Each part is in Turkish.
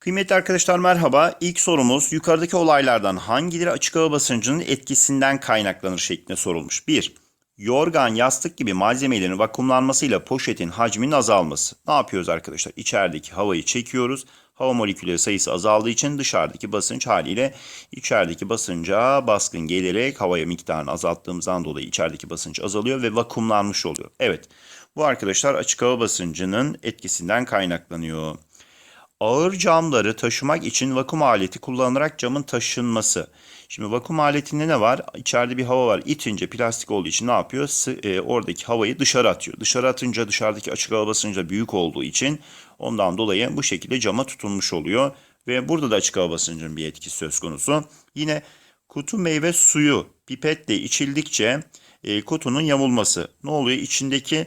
Kıymetli arkadaşlar merhaba. İlk sorumuz yukarıdaki olaylardan hangileri açık hava basıncının etkisinden kaynaklanır şeklinde sorulmuş. 1. Yorgan, yastık gibi malzemelerin vakumlanmasıyla poşetin hacminin azalması. Ne yapıyoruz arkadaşlar? İçerideki havayı çekiyoruz. Hava molekülleri sayısı azaldığı için dışarıdaki basınç haliyle içerideki basınca baskın gelerek havaya miktarını azalttığımızdan dolayı içerideki basınç azalıyor ve vakumlanmış oluyor. Evet bu arkadaşlar açık hava basıncının etkisinden kaynaklanıyor. Ağır camları taşımak için vakum aleti kullanılarak camın taşınması. Şimdi vakum aletinde ne var? İçeride bir hava var. İtince plastik olduğu için ne yapıyor? E, oradaki havayı dışarı atıyor. Dışarı atınca dışarıdaki açık hava basıncı büyük olduğu için ondan dolayı bu şekilde cama tutunmuş oluyor. Ve burada da açık hava basıncının bir etkisi söz konusu. Yine kutu meyve suyu pipetle içildikçe e, kutunun yamulması. Ne oluyor? İçindeki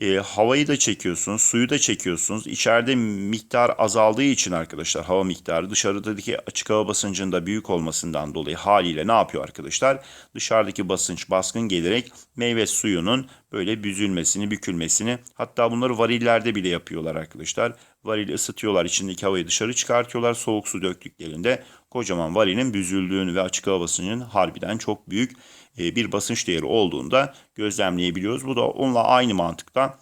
e, havayı da çekiyorsunuz, suyu da çekiyorsunuz. İçeride miktar azaldığı için arkadaşlar hava miktarı dışarıdaki açık hava basıncının da büyük olmasından dolayı haliyle ne yapıyor arkadaşlar? Dışarıdaki basınç baskın gelerek meyve suyunun böyle büzülmesini, bükülmesini hatta bunları varillerde bile yapıyorlar arkadaşlar. Varili ısıtıyorlar, içindeki havayı dışarı çıkartıyorlar. Soğuk su döktüklerinde kocaman varilin büzüldüğünü ve açık hava basıncının harbiden çok büyük e, bir basınç değeri olduğunda gözlemleyebiliyoruz. Bu da onunla aynı mantıkta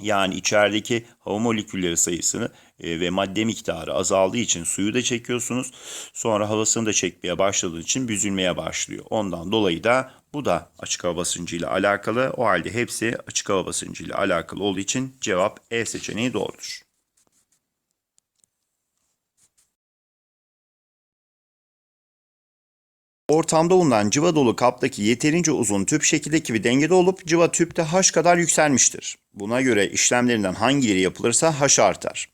yani içerideki hava molekülleri sayısını e, ve madde miktarı azaldığı için suyu da çekiyorsunuz. Sonra havasını da çekmeye başladığı için büzülmeye başlıyor. Ondan dolayı da bu da açık hava basıncı ile alakalı. O halde hepsi açık hava basıncı ile alakalı olduğu için cevap E seçeneği doğrudur. Ortamda bulunan cıva dolu kaptaki yeterince uzun tüp şekildeki bir dengede olup cıva tüpte H kadar yükselmiştir. Buna göre işlemlerinden hangileri yapılırsa H artar.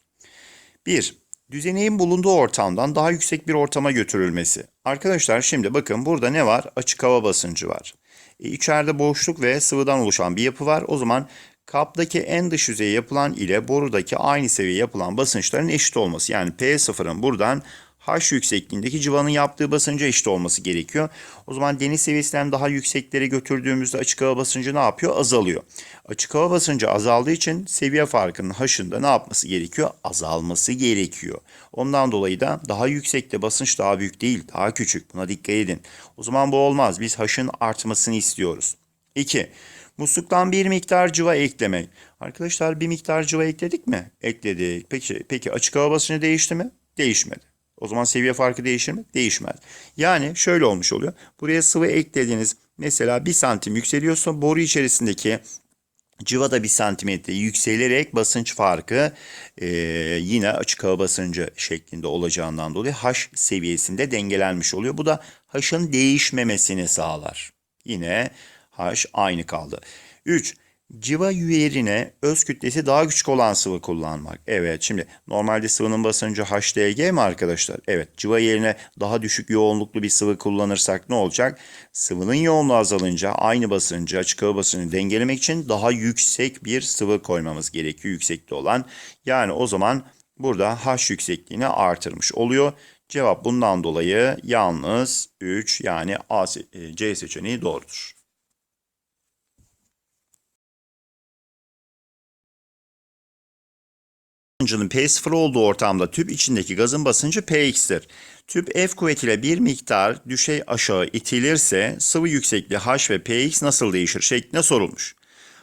1. Düzeneğin bulunduğu ortamdan daha yüksek bir ortama götürülmesi. Arkadaşlar şimdi bakın burada ne var? Açık hava basıncı var. E, içeride boşluk ve sıvıdan oluşan bir yapı var. O zaman kaptaki en dış yüzeye yapılan ile borudaki aynı seviyeye yapılan basınçların eşit olması. Yani P0'ın buradan H yüksekliğindeki civanın yaptığı basınca eşit olması gerekiyor. O zaman deniz seviyesinden daha yükseklere götürdüğümüzde açık hava basıncı ne yapıyor? Azalıyor. Açık hava basıncı azaldığı için seviye farkının H'ında ne yapması gerekiyor? Azalması gerekiyor. Ondan dolayı da daha yüksekte basınç daha büyük değil, daha küçük. Buna dikkat edin. O zaman bu olmaz. Biz H'ın artmasını istiyoruz. 2. Musluktan bir miktar cıva eklemek. Arkadaşlar bir miktar cıva ekledik mi? Ekledik. Peki, peki açık hava basıncı değişti mi? Değişmedi. O zaman seviye farkı değişir mi? Değişmez. Yani şöyle olmuş oluyor. Buraya sıvı eklediğiniz mesela bir santim yükseliyorsa boru içerisindeki Cıva da bir santimetre yükselerek basınç farkı e, yine açık hava basıncı şeklinde olacağından dolayı H seviyesinde dengelenmiş oluyor. Bu da H'ın değişmemesini sağlar. Yine H aynı kaldı. 3. Civa yerine öz kütlesi daha küçük olan sıvı kullanmak. Evet şimdi normalde sıvının basıncı HDG mi arkadaşlar? Evet civa yerine daha düşük yoğunluklu bir sıvı kullanırsak ne olacak? Sıvının yoğunluğu azalınca aynı basıncı açık hava basıncını dengelemek için daha yüksek bir sıvı koymamız gerekiyor yüksekte olan. Yani o zaman burada H yüksekliğini artırmış oluyor. Cevap bundan dolayı yalnız 3 yani A, se- C seçeneği doğrudur. Basıncının P0 olduğu ortamda tüp içindeki gazın basıncı Px'tir. Tüp F kuvvetiyle bir miktar düşey aşağı itilirse sıvı yüksekliği H ve Px nasıl değişir şeklinde sorulmuş.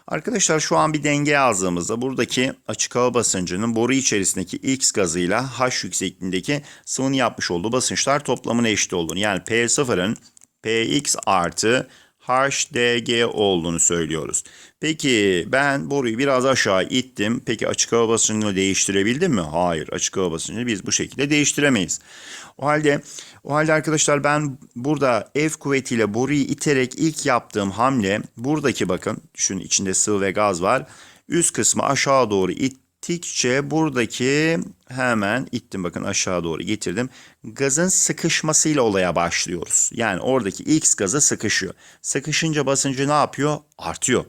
Arkadaşlar şu an bir denge yazdığımızda buradaki açık hava basıncının boru içerisindeki X gazıyla H yüksekliğindeki sıvının yapmış olduğu basınçlar toplamına eşit olduğunu yani P0'ın Px artı HDG olduğunu söylüyoruz. Peki ben boruyu biraz aşağı ittim. Peki açık hava basıncını değiştirebildim mi? Hayır. Açık hava basıncını biz bu şekilde değiştiremeyiz. O halde o halde arkadaşlar ben burada F kuvvetiyle boruyu iterek ilk yaptığım hamle buradaki bakın düşünün içinde sıvı ve gaz var. Üst kısmı aşağı doğru ittikçe buradaki hemen ittim bakın aşağı doğru getirdim. Gazın sıkışmasıyla olaya başlıyoruz. Yani oradaki X gazı sıkışıyor. Sıkışınca basıncı ne yapıyor? Artıyor.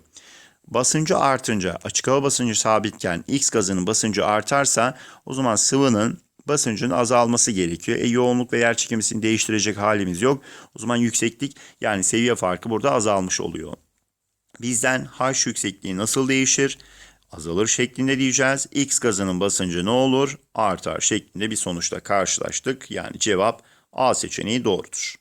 Basıncı artınca açık hava basıncı sabitken X gazının basıncı artarsa o zaman sıvının basıncının azalması gerekiyor. E yoğunluk ve yer çekimini değiştirecek halimiz yok. O zaman yükseklik yani seviye farkı burada azalmış oluyor. Bizden H yüksekliği nasıl değişir? Azalır şeklinde diyeceğiz. X gazının basıncı ne olur? Artar şeklinde bir sonuçla karşılaştık. Yani cevap A seçeneği doğrudur.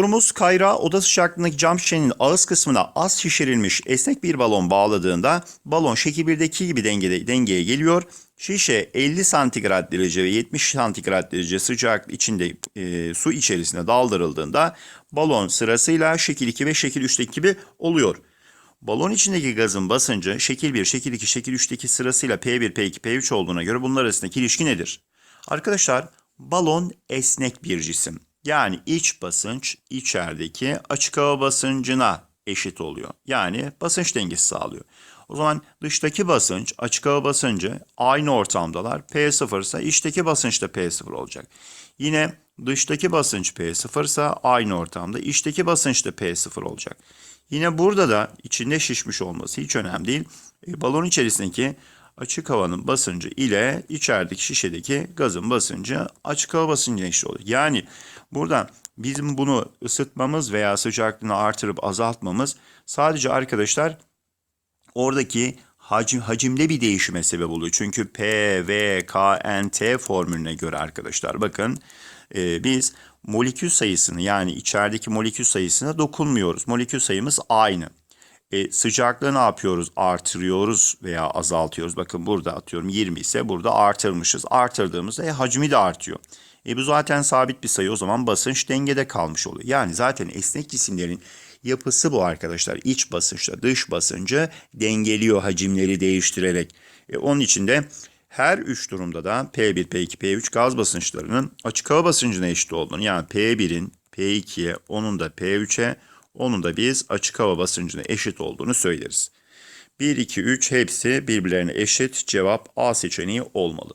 Sorumuz kayra oda sıcaklığındaki cam şişenin ağız kısmına az şişirilmiş esnek bir balon bağladığında balon şekil 1'deki gibi dengede, dengeye geliyor. Şişe 50 santigrat derece ve 70 santigrat derece sıcaklık içinde e, su içerisine daldırıldığında balon sırasıyla şekil 2 ve şekil 3'teki gibi oluyor. Balon içindeki gazın basıncı şekil 1, şekil 2, şekil 3'teki sırasıyla P1, P2, P3 olduğuna göre bunlar arasındaki ilişki nedir? Arkadaşlar balon esnek bir cisim. Yani iç basınç içerideki açık hava basıncına eşit oluyor. Yani basınç dengesi sağlıyor. O zaman dıştaki basınç, açık hava basıncı aynı ortamdalar. P0 ise içteki basınç da P0 olacak. Yine dıştaki basınç P0 ise aynı ortamda içteki basınç da P0 olacak. Yine burada da içinde şişmiş olması hiç önemli değil. E, balon içerisindeki açık havanın basıncı ile içerideki şişedeki gazın basıncı açık hava basıncına eşit oluyor. Yani burada bizim bunu ısıtmamız veya sıcaklığını artırıp azaltmamız sadece arkadaşlar oradaki hacim, hacimde bir değişime sebep oluyor. Çünkü P, V, K, N, T formülüne göre arkadaşlar bakın e, biz molekül sayısını yani içerideki molekül sayısına dokunmuyoruz. Molekül sayımız aynı. E, sıcaklığı ne yapıyoruz? Artırıyoruz veya azaltıyoruz. Bakın burada atıyorum 20 ise burada artırmışız. Artırdığımızda e, hacmi de artıyor. E, bu zaten sabit bir sayı o zaman basınç dengede kalmış oluyor. Yani zaten esnek cisimlerin yapısı bu arkadaşlar. İç basınçla dış basıncı dengeliyor hacimleri değiştirerek. E, onun için de her üç durumda da P1, P2, P3 gaz basınçlarının açık hava basıncına eşit olduğunu yani P1'in P2'ye, onun da P3'e, onun da biz açık hava basıncına eşit olduğunu söyleriz. 1, 2, 3 hepsi birbirlerine eşit. Cevap A seçeneği olmalı.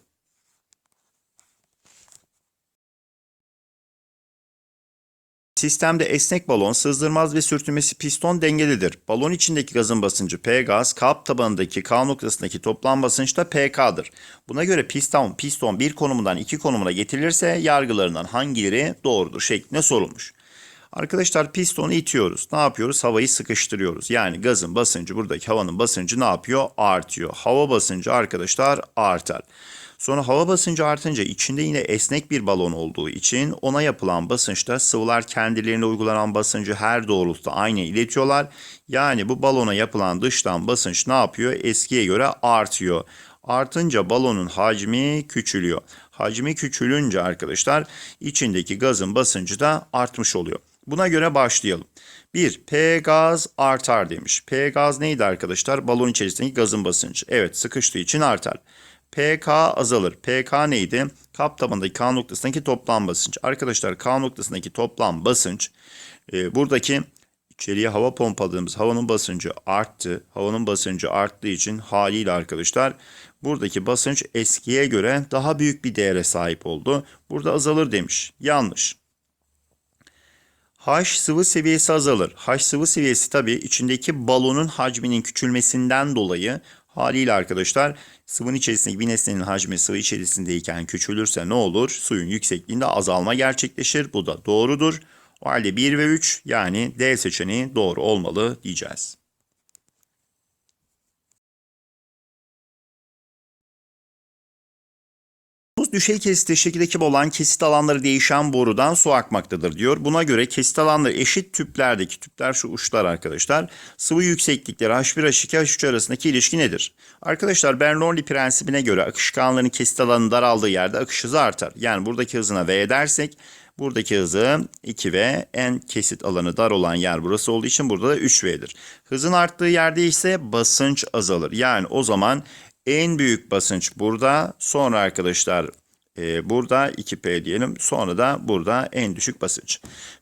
Sistemde esnek balon, sızdırmaz ve sürtünmesi piston dengelidir. Balon içindeki gazın basıncı P gaz, kap tabanındaki K noktasındaki toplam basınç da PK'dır. Buna göre piston, piston bir konumundan iki konumuna getirilirse yargılarından hangileri doğrudur şeklinde sorulmuş. Arkadaşlar pistonu itiyoruz. Ne yapıyoruz? Havayı sıkıştırıyoruz. Yani gazın basıncı buradaki havanın basıncı ne yapıyor? Artıyor. Hava basıncı arkadaşlar artar. Sonra hava basıncı artınca içinde yine esnek bir balon olduğu için ona yapılan basınçta sıvılar kendilerine uygulanan basıncı her doğrultuda aynı iletiyorlar. Yani bu balona yapılan dıştan basınç ne yapıyor? Eskiye göre artıyor. Artınca balonun hacmi küçülüyor. Hacmi küçülünce arkadaşlar içindeki gazın basıncı da artmış oluyor. Buna göre başlayalım. 1. P gaz artar demiş. P gaz neydi arkadaşlar? Balon içerisindeki gazın basıncı. Evet sıkıştığı için artar. PK azalır. PK neydi? Kap tabanındaki K noktasındaki toplam basınç. Arkadaşlar K noktasındaki toplam basınç e, buradaki içeriye hava pompaladığımız havanın basıncı arttı. Havanın basıncı arttığı için haliyle arkadaşlar buradaki basınç eskiye göre daha büyük bir değere sahip oldu. Burada azalır demiş. Yanlış. H sıvı seviyesi azalır. H sıvı seviyesi tabii içindeki balonun hacminin küçülmesinden dolayı haliyle arkadaşlar sıvının içerisindeki bir nesnenin hacmi sıvı içerisindeyken küçülürse ne olur? Suyun yüksekliğinde azalma gerçekleşir. Bu da doğrudur. O halde 1 ve 3 yani D seçeneği doğru olmalı diyeceğiz. Düşey kesiti şekildeki olan kesit alanları değişen borudan su akmaktadır diyor. Buna göre kesit alanları eşit tüplerdeki tüpler şu uçlar arkadaşlar. Sıvı yükseklikleri H1 H2 H3 arasındaki ilişki nedir? Arkadaşlar Bernoulli prensibine göre akışkanların kesit alanı daraldığı yerde akış hızı artar. Yani buradaki hızına V dersek Buradaki hızı 2V, en kesit alanı dar olan yer burası olduğu için burada da 3V'dir. Hızın arttığı yerde ise basınç azalır. Yani o zaman en büyük basınç burada. Sonra arkadaşlar e, burada 2P diyelim. Sonra da burada en düşük basınç.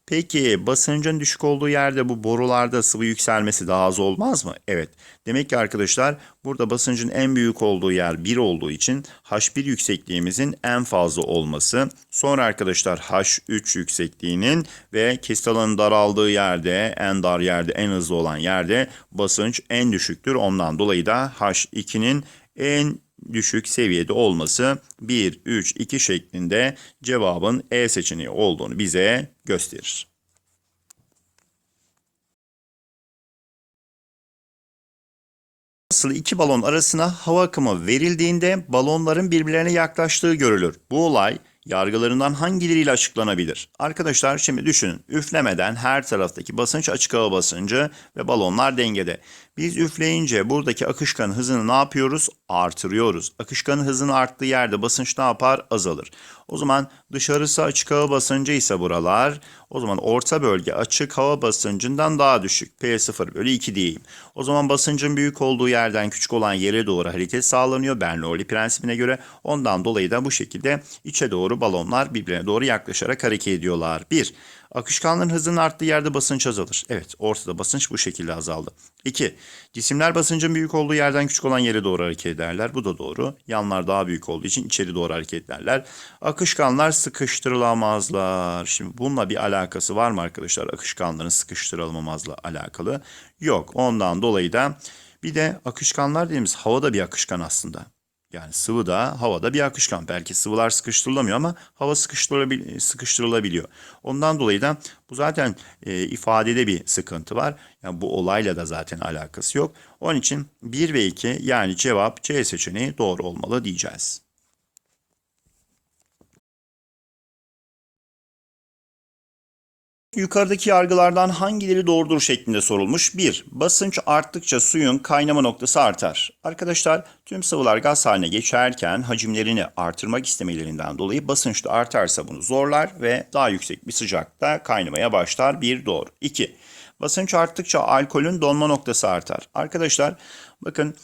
Peki basıncın düşük olduğu yerde bu borularda sıvı yükselmesi daha az olmaz mı? Evet. Demek ki arkadaşlar burada basıncın en büyük olduğu yer 1 olduğu için H1 yüksekliğimizin en fazla olması. Sonra arkadaşlar H3 yüksekliğinin ve kesit alanın daraldığı yerde en dar yerde en hızlı olan yerde basınç en düşüktür. Ondan dolayı da H2'nin en düşük seviyede olması 1, 3, 2 şeklinde cevabın E seçeneği olduğunu bize gösterir. Asıl iki balon arasına hava akımı verildiğinde balonların birbirlerine yaklaştığı görülür. Bu olay yargılarından hangileriyle açıklanabilir? Arkadaşlar şimdi düşünün. Üflemeden her taraftaki basınç açık hava basıncı ve balonlar dengede. Biz üfleyince buradaki akışkanın hızını ne yapıyoruz? Artırıyoruz. Akışkanın hızını arttığı yerde basınç ne yapar? Azalır. O zaman dışarısı açık hava basıncı ise buralar o zaman orta bölge açık hava basıncından daha düşük. P0 bölü 2 diyeyim. O zaman basıncın büyük olduğu yerden küçük olan yere doğru hareket sağlanıyor Bernoulli prensibine göre. Ondan dolayı da bu şekilde içe doğru balonlar birbirine doğru yaklaşarak hareket ediyorlar. 1. Akışkanlığın hızının arttığı yerde basınç azalır. Evet ortada basınç bu şekilde azaldı. 2. Cisimler basıncın büyük olduğu yerden küçük olan yere doğru hareket ederler. Bu da doğru. Yanlar daha büyük olduğu için içeri doğru hareket ederler. Akışkanlar sıkıştırılamazlar. Şimdi bununla bir alakası var mı arkadaşlar? Akışkanların sıkıştırılamamazla alakalı. Yok. Ondan dolayı da bir de akışkanlar dediğimiz havada bir akışkan aslında. Yani sıvı da havada bir akışkan. Belki sıvılar sıkıştırılamıyor ama hava sıkıştırılabil- sıkıştırılabiliyor. Ondan dolayı da bu zaten e, ifadede bir sıkıntı var. Yani bu olayla da zaten alakası yok. Onun için 1 ve 2 yani cevap C seçeneği doğru olmalı diyeceğiz. Yukarıdaki yargılardan hangileri doğrudur şeklinde sorulmuş. 1. Basınç arttıkça suyun kaynama noktası artar. Arkadaşlar tüm sıvılar gaz haline geçerken hacimlerini artırmak istemelerinden dolayı basınç da artarsa bunu zorlar ve daha yüksek bir sıcakta kaynamaya başlar. 1 doğru. 2. Basınç arttıkça alkolün donma noktası artar. Arkadaşlar bakın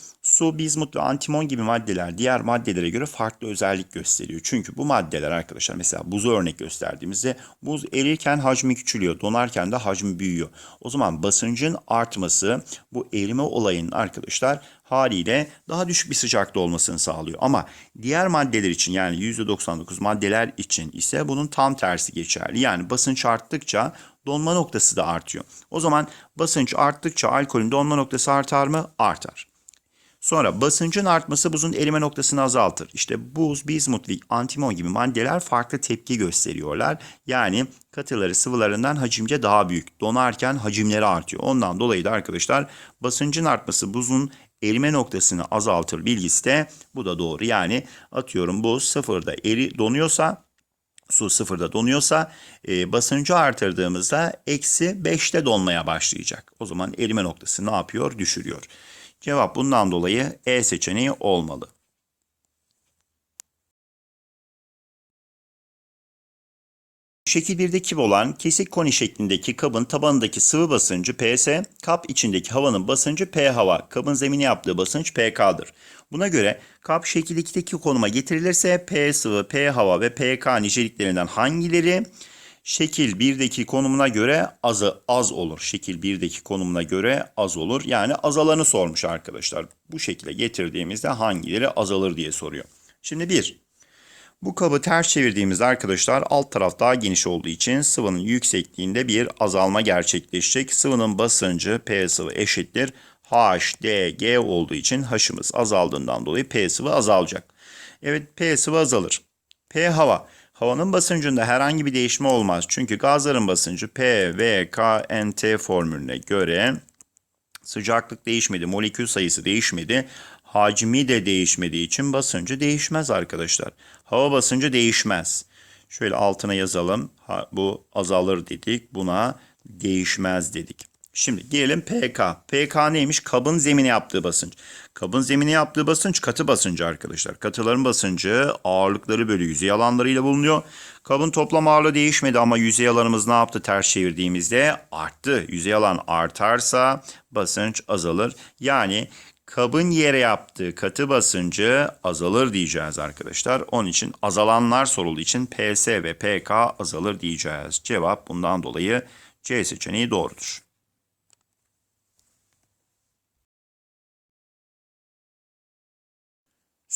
su, bizmut ve antimon gibi maddeler diğer maddelere göre farklı özellik gösteriyor. Çünkü bu maddeler arkadaşlar mesela buzu örnek gösterdiğimizde buz erirken hacmi küçülüyor, donarken de hacmi büyüyor. O zaman basıncın artması bu erime olayının arkadaşlar haliyle daha düşük bir sıcakta olmasını sağlıyor. Ama diğer maddeler için yani %99 maddeler için ise bunun tam tersi geçerli. Yani basınç arttıkça donma noktası da artıyor. O zaman basınç arttıkça alkolün donma noktası artar mı? Artar. Sonra basıncın artması buzun erime noktasını azaltır. İşte buz, bizmut ve antimon gibi maddeler farklı tepki gösteriyorlar. Yani katıları sıvılarından hacimce daha büyük. Donarken hacimleri artıyor. Ondan dolayı da arkadaşlar basıncın artması buzun erime noktasını azaltır bilgisi de bu da doğru. Yani atıyorum buz sıfırda eri donuyorsa su sıfırda donuyorsa e, basıncı artırdığımızda eksi 5'te donmaya başlayacak. O zaman erime noktası ne yapıyor? Düşürüyor. Cevap bundan dolayı E seçeneği olmalı. Şekil 1'deki olan kesik koni şeklindeki kabın tabanındaki sıvı basıncı PS, kap içindeki havanın basıncı P hava, kabın zemine yaptığı basınç PK'dır. Buna göre kap şekil 2'deki konuma getirilirse P sıvı, P hava ve PK niceliklerinden hangileri şekil 1'deki konumuna göre azı az olur. Şekil 1'deki konumuna göre az olur. Yani azalanı sormuş arkadaşlar. Bu şekilde getirdiğimizde hangileri azalır diye soruyor. Şimdi 1. Bu kabı ters çevirdiğimizde arkadaşlar alt taraf daha geniş olduğu için sıvının yüksekliğinde bir azalma gerçekleşecek. Sıvının basıncı P sıvı eşittir. H, D, G olduğu için H'ımız azaldığından dolayı P sıvı azalacak. Evet P sıvı azalır. P hava. Havanın basıncında herhangi bir değişme olmaz. Çünkü gazların basıncı P, V, K, N, T formülüne göre sıcaklık değişmedi, molekül sayısı değişmedi. Hacmi de değişmediği için basıncı değişmez arkadaşlar. Hava basıncı değişmez. Şöyle altına yazalım. Ha, bu azalır dedik. Buna değişmez dedik. Şimdi gelelim PK. PK neymiş? Kabın zemine yaptığı basınç. Kabın zemine yaptığı basınç katı basıncı arkadaşlar. Katıların basıncı ağırlıkları bölü yüzey alanlarıyla bulunuyor. Kabın toplam ağırlığı değişmedi ama yüzey alanımız ne yaptı ters çevirdiğimizde arttı. Yüzey alan artarsa basınç azalır. Yani kabın yere yaptığı katı basıncı azalır diyeceğiz arkadaşlar. Onun için azalanlar sorulduğu için PS ve PK azalır diyeceğiz. Cevap bundan dolayı C seçeneği doğrudur.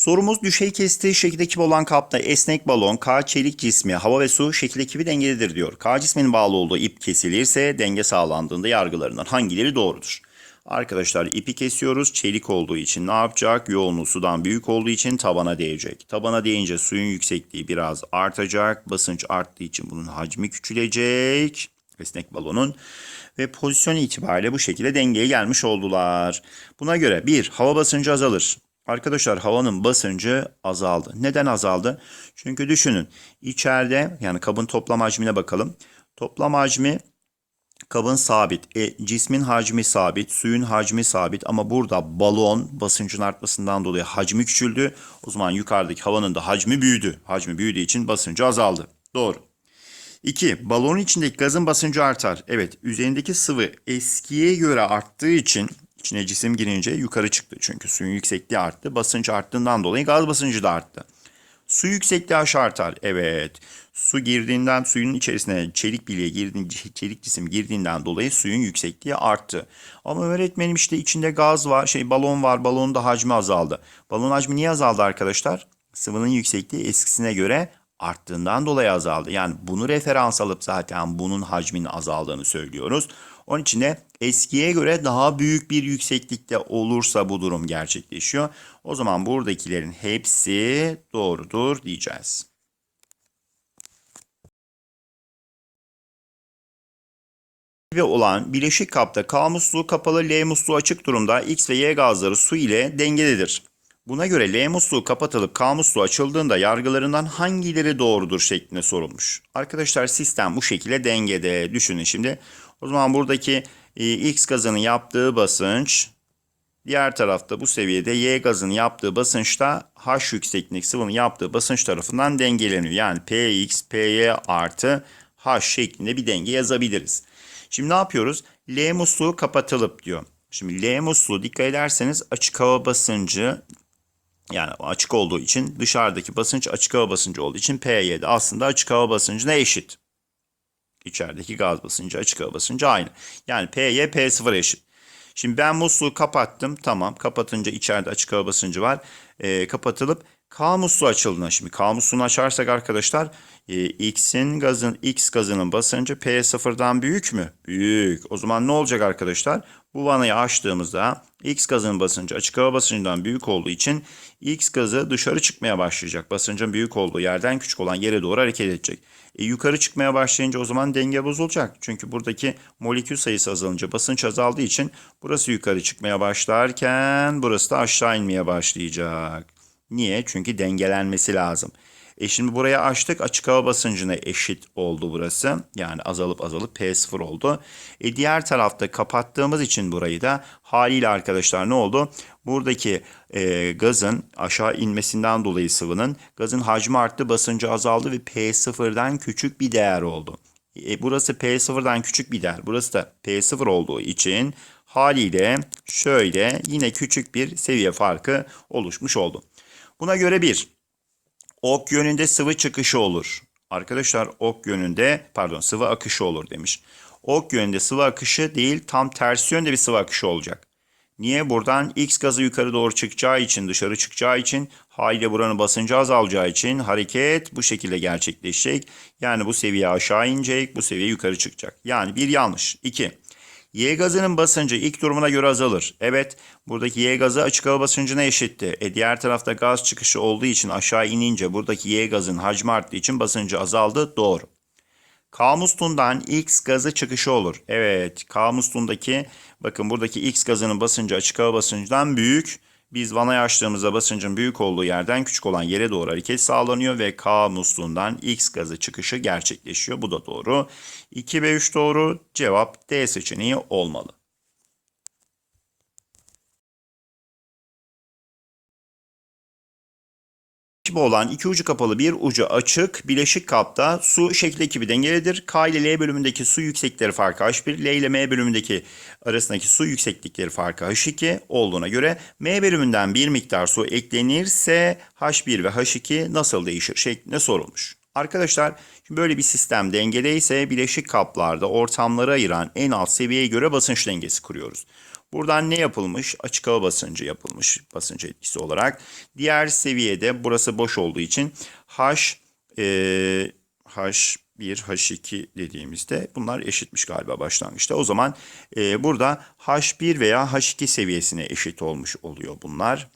Sorumuz düşey kestiği şekildeki olan kapta esnek balon, K çelik cismi, hava ve su şekildeki gibi dengededir diyor. K cisminin bağlı olduğu ip kesilirse denge sağlandığında yargılarından hangileri doğrudur? Arkadaşlar ipi kesiyoruz. Çelik olduğu için ne yapacak? Yoğunluğu sudan büyük olduğu için tabana değecek. Tabana değince suyun yüksekliği biraz artacak. Basınç arttığı için bunun hacmi küçülecek. esnek balonun ve pozisyon itibariyle bu şekilde dengeye gelmiş oldular. Buna göre bir hava basıncı azalır. Arkadaşlar havanın basıncı azaldı. Neden azaldı? Çünkü düşünün içeride yani kabın toplam hacmine bakalım. Toplam hacmi kabın sabit. E, cismin hacmi sabit, suyun hacmi sabit ama burada balon basıncın artmasından dolayı hacmi küçüldü. O zaman yukarıdaki havanın da hacmi büyüdü. Hacmi büyüdüğü için basıncı azaldı. Doğru. 2. Balonun içindeki gazın basıncı artar. Evet, üzerindeki sıvı eskiye göre arttığı için içine cisim girince yukarı çıktı. Çünkü suyun yüksekliği arttı. Basınç arttığından dolayı gaz basıncı da arttı. Su yüksekliği aşağı artar. Evet. Su girdiğinden suyun içerisine çelik bilye girdiğinde çelik cisim girdiğinden dolayı suyun yüksekliği arttı. Ama öğretmenim işte içinde gaz var, şey balon var. Balonun da hacmi azaldı. Balon hacmi niye azaldı arkadaşlar? Sıvının yüksekliği eskisine göre arttığından dolayı azaldı. Yani bunu referans alıp zaten bunun hacminin azaldığını söylüyoruz. Onun için de eskiye göre daha büyük bir yükseklikte olursa bu durum gerçekleşiyor. O zaman buradakilerin hepsi doğrudur diyeceğiz. ve olan bileşik kapta K musluğu kapalı L musluğu açık durumda X ve Y gazları su ile dengededir. Buna göre L musluğu kapatılıp K musluğu açıldığında yargılarından hangileri doğrudur şeklinde sorulmuş. Arkadaşlar sistem bu şekilde dengede. Düşünün şimdi. O zaman buradaki e, X gazının yaptığı basınç diğer tarafta bu seviyede Y gazının yaptığı basınçta H yüksekliğindeki sıvının yaptığı basınç tarafından dengeleniyor. Yani Px, Py artı H şeklinde bir denge yazabiliriz. Şimdi ne yapıyoruz? L musluğu kapatılıp diyor. Şimdi L musluğu dikkat ederseniz açık hava basıncı yani açık olduğu için dışarıdaki basınç açık hava basıncı olduğu için P7 aslında açık hava basıncına eşit. İçerideki gaz basıncı açık hava basıncı aynı. Yani P'ye P0 eşit. Şimdi ben musluğu kapattım. Tamam kapatınca içeride açık hava basıncı var. Ee, kapatılıp K musluğu açıldığında şimdi K musluğunu açarsak arkadaşlar e, X'in gazın X gazının basıncı P0'dan büyük mü? Büyük. O zaman ne olacak arkadaşlar? Bu vanayı açtığımızda X gazının basıncı açık hava basıncından büyük olduğu için X gazı dışarı çıkmaya başlayacak. Basıncın büyük olduğu yerden küçük olan yere doğru hareket edecek. E, yukarı çıkmaya başlayınca o zaman denge bozulacak. Çünkü buradaki molekül sayısı azalınca basınç azaldığı için burası yukarı çıkmaya başlarken burası da aşağı inmeye başlayacak. Niye? Çünkü dengelenmesi lazım. E şimdi buraya açtık açık hava basıncına eşit oldu burası. Yani azalıp azalıp P0 oldu. E diğer tarafta kapattığımız için burayı da haliyle arkadaşlar ne oldu? Buradaki e, gazın aşağı inmesinden dolayı sıvının gazın hacmi arttı basıncı azaldı ve P0'dan küçük bir değer oldu. E, burası P0'dan küçük bir değer. Burası da P0 olduğu için haliyle şöyle yine küçük bir seviye farkı oluşmuş oldu. Buna göre bir, ok yönünde sıvı çıkışı olur. Arkadaşlar ok yönünde pardon sıvı akışı olur demiş. Ok yönünde sıvı akışı değil tam tersi yönde bir sıvı akışı olacak. Niye? Buradan X gazı yukarı doğru çıkacağı için, dışarı çıkacağı için, haliyle buranın basıncı azalacağı için hareket bu şekilde gerçekleşecek. Yani bu seviye aşağı inecek, bu seviye yukarı çıkacak. Yani bir yanlış. İki, Y gazının basıncı ilk durumuna göre azalır. Evet, buradaki Y gazı açık hava basıncına eşitti. E diğer tarafta gaz çıkışı olduğu için aşağı inince buradaki Y gazın hacmi arttığı için basıncı azaldı. Doğru. K musluğundan X gazı çıkışı olur. Evet, K musluğundaki bakın buradaki X gazının basıncı açık hava basıncından büyük. Biz vanayı açtığımızda basıncın büyük olduğu yerden küçük olan yere doğru hareket sağlanıyor ve K musluğundan X gazı çıkışı gerçekleşiyor. Bu da doğru. 2 ve 3 doğru. Cevap D seçeneği olmalı. Gibi olan iki ucu kapalı bir ucu açık bileşik kapta su şekli gibi dengelidir. K ile L bölümündeki su yükseklikleri farkı H1, L ile M bölümündeki arasındaki su yükseklikleri farkı H2 olduğuna göre M bölümünden bir miktar su eklenirse H1 ve H2 nasıl değişir şeklinde sorulmuş. Arkadaşlar böyle bir sistem dengedeyse bileşik kaplarda ortamları ayıran en alt seviyeye göre basınç dengesi kuruyoruz. Buradan ne yapılmış? Açık hava basıncı yapılmış basınç etkisi olarak. Diğer seviyede burası boş olduğu için H e, H1, H2 dediğimizde bunlar eşitmiş galiba başlangıçta. O zaman e, burada H1 veya H2 seviyesine eşit olmuş oluyor bunlar.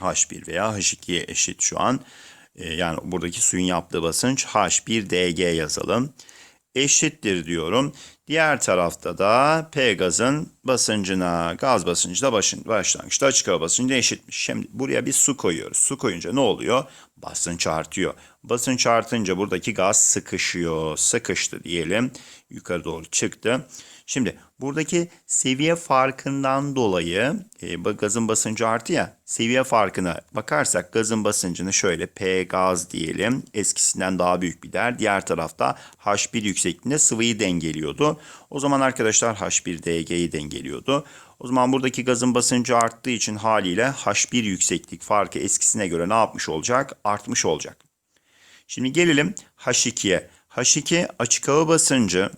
H1 veya H2'ye eşit şu an. E, yani buradaki suyun yaptığı basınç H1 DG yazalım. eşittir diyorum. Diğer tarafta da P gazın basıncına, gaz basıncı da başın, başlangıçta açık hava basıncı eşitmiş. Şimdi buraya bir su koyuyoruz. Su koyunca ne oluyor? Basınç artıyor. Basınç artınca buradaki gaz sıkışıyor. Sıkıştı diyelim. Yukarı doğru çıktı. Şimdi buradaki seviye farkından dolayı e, gazın basıncı artı ya seviye farkına bakarsak gazın basıncını şöyle P gaz diyelim. Eskisinden daha büyük bir değer. Diğer tarafta H1 yüksekliğinde sıvıyı dengeliyordu. O zaman arkadaşlar H1 DG'yi dengeliyordu. O zaman buradaki gazın basıncı arttığı için haliyle H1 yükseklik farkı eskisine göre ne yapmış olacak? Artmış olacak. Şimdi gelelim H2'ye. H2 açık hava basıncı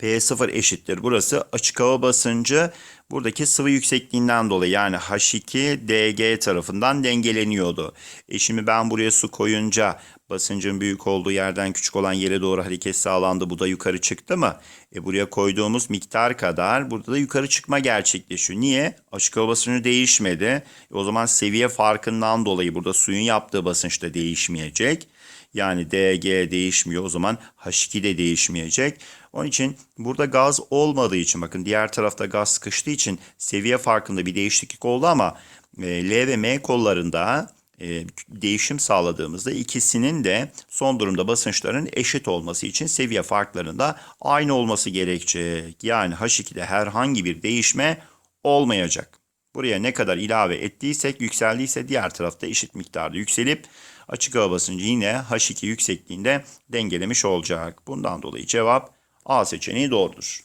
P0 eşittir. Burası açık hava basıncı buradaki sıvı yüksekliğinden dolayı yani H2 DG tarafından dengeleniyordu. E şimdi ben buraya su koyunca basıncın büyük olduğu yerden küçük olan yere doğru hareket sağlandı. Bu da yukarı çıktı mı? E buraya koyduğumuz miktar kadar burada da yukarı çıkma gerçekleşiyor. Niye? Açık hava basıncı değişmedi. E o zaman seviye farkından dolayı burada suyun yaptığı basınç da değişmeyecek. Yani DG değişmiyor o zaman H2 de değişmeyecek. Onun için burada gaz olmadığı için bakın diğer tarafta gaz sıkıştığı için seviye farkında bir değişiklik oldu ama e, L ve M kollarında e, değişim sağladığımızda ikisinin de son durumda basınçların eşit olması için seviye farklarında aynı olması gerekecek. Yani H2'de herhangi bir değişme olmayacak. Buraya ne kadar ilave ettiysek yükseldiyse diğer tarafta eşit miktarda yükselip açık hava basıncı yine H2 yüksekliğinde dengelemiş olacak. Bundan dolayı cevap A seçeneği doğrudur.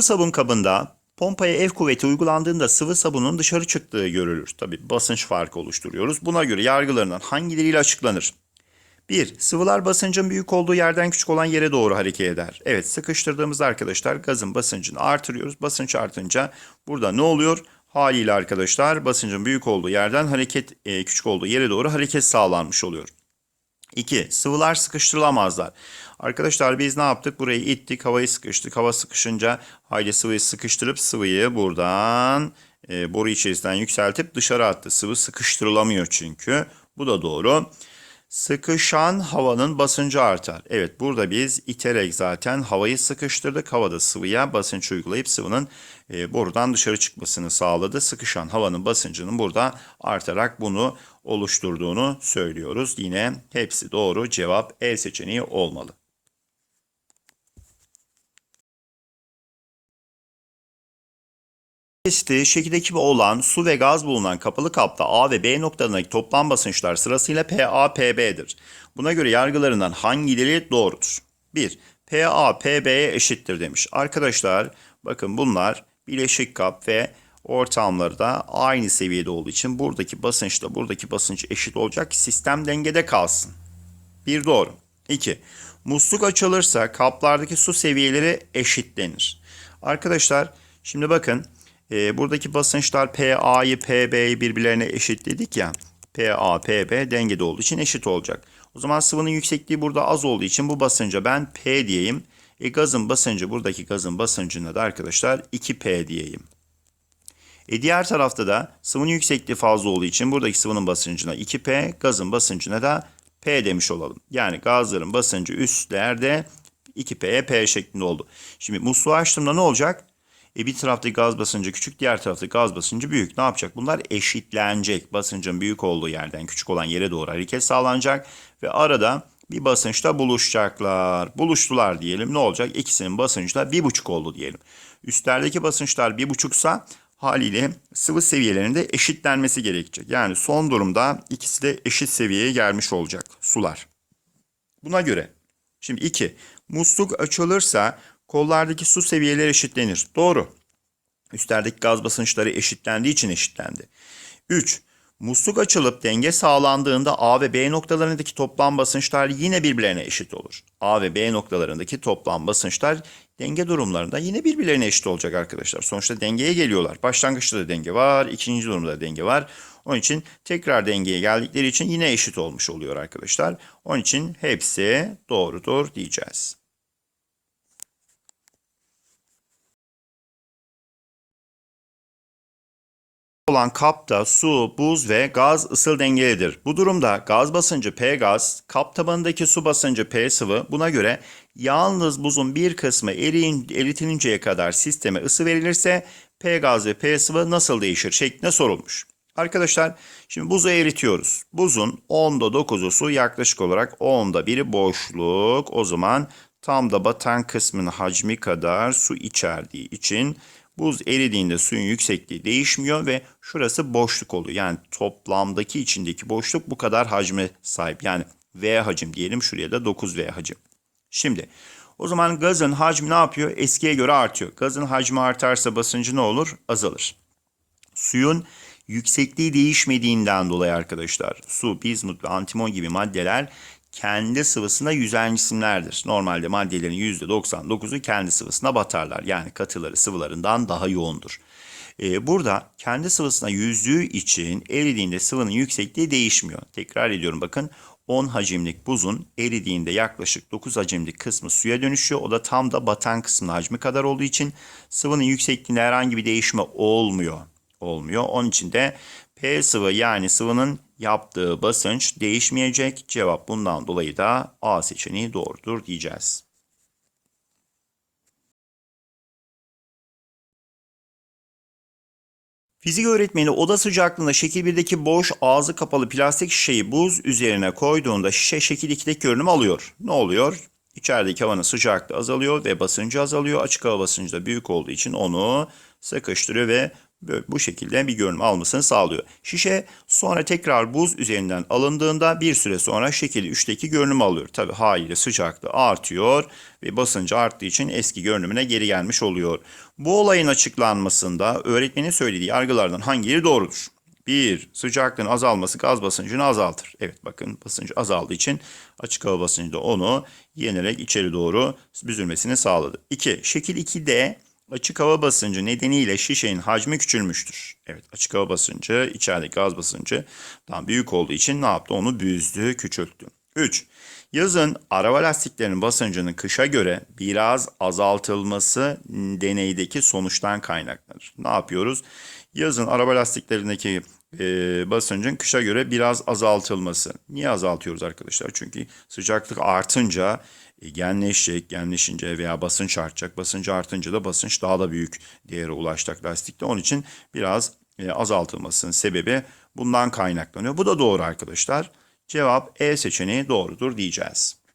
Sabun kabında pompaya ev kuvveti uygulandığında sıvı sabunun dışarı çıktığı görülür. Tabi basınç farkı oluşturuyoruz. Buna göre yargılarından hangileriyle açıklanır? 1. Sıvılar basıncın büyük olduğu yerden küçük olan yere doğru hareket eder. Evet sıkıştırdığımız arkadaşlar gazın basıncını artırıyoruz. Basınç artınca burada ne oluyor? Haliyle arkadaşlar basıncın büyük olduğu yerden hareket e, küçük olduğu yere doğru hareket sağlanmış oluyor. 2. Sıvılar sıkıştırılamazlar. Arkadaşlar biz ne yaptık? Burayı ittik, havayı sıkıştık. Hava sıkışınca hayli sıvıyı sıkıştırıp sıvıyı buradan e, boru içerisinden yükseltip dışarı attı. Sıvı sıkıştırılamıyor çünkü. Bu da doğru. Sıkışan havanın basıncı artar. Evet burada biz iterek zaten havayı sıkıştırdık. Havada sıvıya basınç uygulayıp sıvının e, borudan dışarı çıkmasını sağladı. Sıkışan havanın basıncının burada artarak bunu oluşturduğunu söylüyoruz. Yine hepsi doğru cevap E seçeneği olmalı. Testi şekildeki olan su ve gaz bulunan kapalı kapta A ve B noktalarındaki toplam basınçlar sırasıyla PA, PB'dir. Buna göre yargılarından hangileri doğrudur? 1. PA, PB'ye eşittir demiş. Arkadaşlar bakın bunlar bileşik kap ve ortamları da aynı seviyede olduğu için buradaki basınçla buradaki basınç eşit olacak sistem dengede kalsın. Bir doğru. 2. Musluk açılırsa kaplardaki su seviyeleri eşitlenir. Arkadaşlar şimdi bakın e, buradaki basınçlar PA'yı PB'yi birbirlerine eşitledik ya. PA, PB dengede olduğu için eşit olacak. O zaman sıvının yüksekliği burada az olduğu için bu basınca ben P diyeyim. E, gazın basıncı buradaki gazın basıncına da arkadaşlar 2P diyeyim. E, diğer tarafta da sıvının yüksekliği fazla olduğu için buradaki sıvının basıncına 2P, gazın basıncına da P demiş olalım. Yani gazların basıncı üstlerde 2P'ye P şeklinde oldu. Şimdi musluğu açtığımda ne olacak? E bir taraftaki gaz basıncı küçük, diğer taraftaki gaz basıncı büyük. Ne yapacak? Bunlar eşitlenecek. Basıncın büyük olduğu yerden küçük olan yere doğru hareket sağlanacak ve arada bir basınçta buluşacaklar. Buluştular diyelim. Ne olacak? İkisinin basıncı da bir buçuk oldu diyelim. Üstlerdeki basınçlar bir buçuksa haliyle sıvı seviyelerinde eşitlenmesi gerekecek. Yani son durumda ikisi de eşit seviyeye gelmiş olacak sular. Buna göre şimdi 2. Musluk açılırsa kollardaki su seviyeleri eşitlenir. Doğru. Üstlerdeki gaz basınçları eşitlendiği için eşitlendi. 3. Musluk açılıp denge sağlandığında A ve B noktalarındaki toplam basınçlar yine birbirlerine eşit olur. A ve B noktalarındaki toplam basınçlar denge durumlarında yine birbirlerine eşit olacak arkadaşlar. Sonuçta dengeye geliyorlar. Başlangıçta da denge var, ikinci durumda da denge var. Onun için tekrar dengeye geldikleri için yine eşit olmuş oluyor arkadaşlar. Onun için hepsi doğrudur diyeceğiz. Olan kapta su, buz ve gaz ısıl dengelidir. Bu durumda gaz basıncı P gaz, kap tabanındaki su basıncı P sıvı. Buna göre yalnız buzun bir kısmı eriyin, eritilinceye kadar sisteme ısı verilirse P gaz ve P sıvı nasıl değişir şeklinde sorulmuş. Arkadaşlar şimdi buzu eritiyoruz. Buzun 10'da 9'u su yaklaşık olarak 10'da 1'i boşluk. O zaman tam da batan kısmının hacmi kadar su içerdiği için buz eridiğinde suyun yüksekliği değişmiyor ve şurası boşluk oluyor. Yani toplamdaki içindeki boşluk bu kadar hacme sahip. Yani V hacim diyelim şuraya da 9V hacim. Şimdi o zaman gazın hacmi ne yapıyor? Eskiye göre artıyor. Gazın hacmi artarsa basıncı ne olur? Azalır. Suyun yüksekliği değişmediğinden dolayı arkadaşlar su, bizmut ve antimon gibi maddeler kendi sıvısına yüzen cisimlerdir. Normalde maddelerin %99'u kendi sıvısına batarlar. Yani katıları sıvılarından daha yoğundur. Ee, burada kendi sıvısına yüzdüğü için eridiğinde sıvının yüksekliği değişmiyor. Tekrar ediyorum bakın 10 hacimlik buzun eridiğinde yaklaşık 9 hacimlik kısmı suya dönüşüyor. O da tam da batan kısmın hacmi kadar olduğu için sıvının yüksekliğinde herhangi bir değişme olmuyor. Olmuyor. Onun için de P sıvı yani sıvının yaptığı basınç değişmeyecek. Cevap bundan dolayı da A seçeneği doğrudur diyeceğiz. Fizik öğretmeni oda sıcaklığında şekil 1'deki boş ağzı kapalı plastik şişeyi buz üzerine koyduğunda şişe şekil 2'deki görünümü alıyor. Ne oluyor? İçerideki havanın sıcaklığı azalıyor ve basıncı azalıyor. Açık hava basıncı da büyük olduğu için onu sıkıştırıyor ve bu şekilde bir görünüm almasını sağlıyor. Şişe sonra tekrar buz üzerinden alındığında bir süre sonra şekil 3'teki görünümü alıyor. Tabi haliyle sıcaklığı artıyor ve basıncı arttığı için eski görünümüne geri gelmiş oluyor. Bu olayın açıklanmasında öğretmenin söylediği yargılardan hangileri doğrudur? 1. Sıcaklığın azalması gaz basıncını azaltır. Evet bakın basıncı azaldığı için açık hava basıncı da onu yenerek içeri doğru büzülmesini sağladı. 2. Şekil 2'de açık hava basıncı nedeniyle şişenin hacmi küçülmüştür. Evet açık hava basıncı içerideki gaz basıncı daha büyük olduğu için ne yaptı? Onu büzdü, küçülttü. 3. Yazın araba lastiklerinin basıncının kışa göre biraz azaltılması deneydeki sonuçtan kaynaklanır. Ne yapıyoruz? Yazın araba lastiklerindeki e, basıncın kışa göre biraz azaltılması. Niye azaltıyoruz arkadaşlar? Çünkü sıcaklık artınca e, genleşecek, genleşince veya basınç artacak. Basınç artınca da basınç daha da büyük değere ulaşacak lastikte. Onun için biraz e, azaltılmasının sebebi bundan kaynaklanıyor. Bu da doğru arkadaşlar. Cevap E seçeneği doğrudur diyeceğiz.